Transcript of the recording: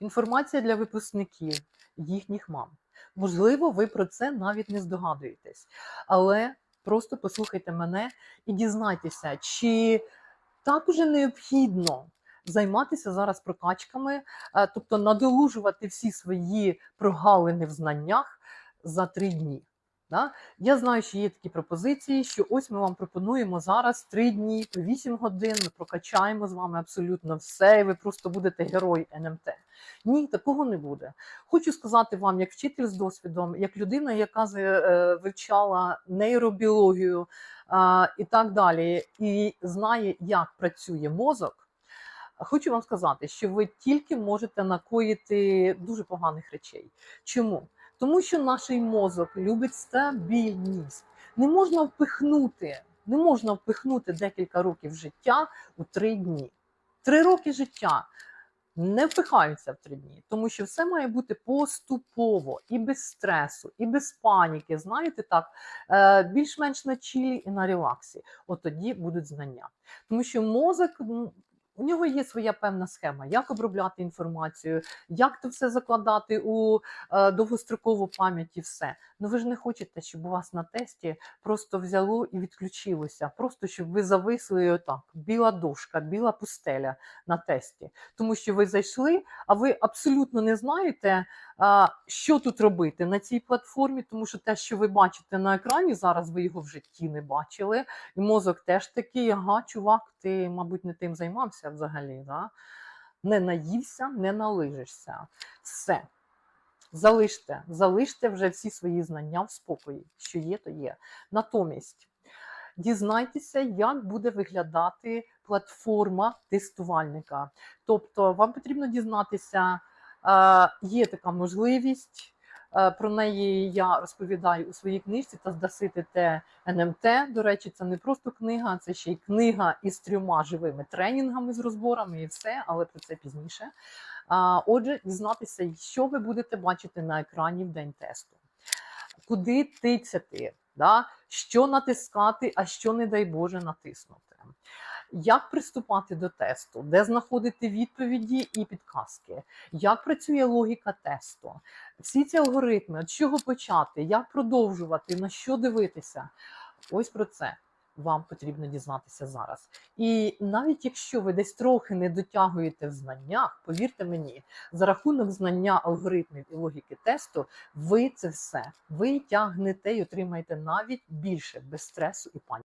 Інформація для випускників, їхніх мам. Можливо, ви про це навіть не здогадуєтесь, але просто послухайте мене і дізнайтеся, чи так уже необхідно займатися зараз прокачками, е, тобто надолужувати всі свої прогалини в знаннях за три дні. Да? Я знаю, що є такі пропозиції, що ось ми вам пропонуємо зараз три дні по 8 годин. Ми прокачаємо з вами абсолютно все, і ви просто будете герой НМТ. Ні, такого не буде. Хочу сказати вам, як вчитель з досвідом, як людина, яка е, вивчала нейробіологію а, і так далі, і знає, як працює мозок. Хочу вам сказати, що ви тільки можете накоїти дуже поганих речей. Чому? Тому що наш мозок любить стабільність. Не можна впихнути, не можна впихнути декілька років життя у три дні. Три роки життя не впихаються в три дні, тому що все має бути поступово і без стресу, і без паніки. Знаєте, так е, більш-менш на чілі і на релаксі. От тоді будуть знання. Тому що мозок. У нього є своя певна схема, як обробляти інформацію, як це все закладати у е, довгострокову пам'ять і все. Ну ви ж не хочете, щоб у вас на тесті просто взяло і відключилося, просто щоб ви зависли отак, біла дошка, біла пустеля на тесті. Тому що ви зайшли, а ви абсолютно не знаєте, що тут робити на цій платформі, тому що те, що ви бачите на екрані, зараз ви його в житті не бачили. І мозок теж такий, ага, чувак, ти, мабуть, не тим займався взагалі. Да? Не наївся, не налижишся. Все. Залиште, залиште вже всі свої знання в спокої. Що є, то є. Натомість дізнайтеся, як буде виглядати платформа тестувальника. Тобто, вам потрібно дізнатися, є така можливість. е, Про неї я розповідаю у своїй книжці та здасити те НМТ. До речі, це не просто книга, це ще й книга із трьома живими тренінгами з розборами і все, але про це пізніше. Отже, дізнатися, що ви будете бачити на екрані в день тесту, куди тицяти, да? що натискати, а що, не дай Боже, натиснути. Як приступати до тесту, де знаходити відповіді і підказки, як працює логіка тесту, всі ці алгоритми, від чого почати, як продовжувати, на що дивитися. Ось про це вам потрібно дізнатися зараз. І навіть якщо ви десь трохи не дотягуєте в знаннях, повірте мені, за рахунок знання алгоритмів і логіки тесту, ви це все витягнете і отримаєте навіть більше без стресу і паніки.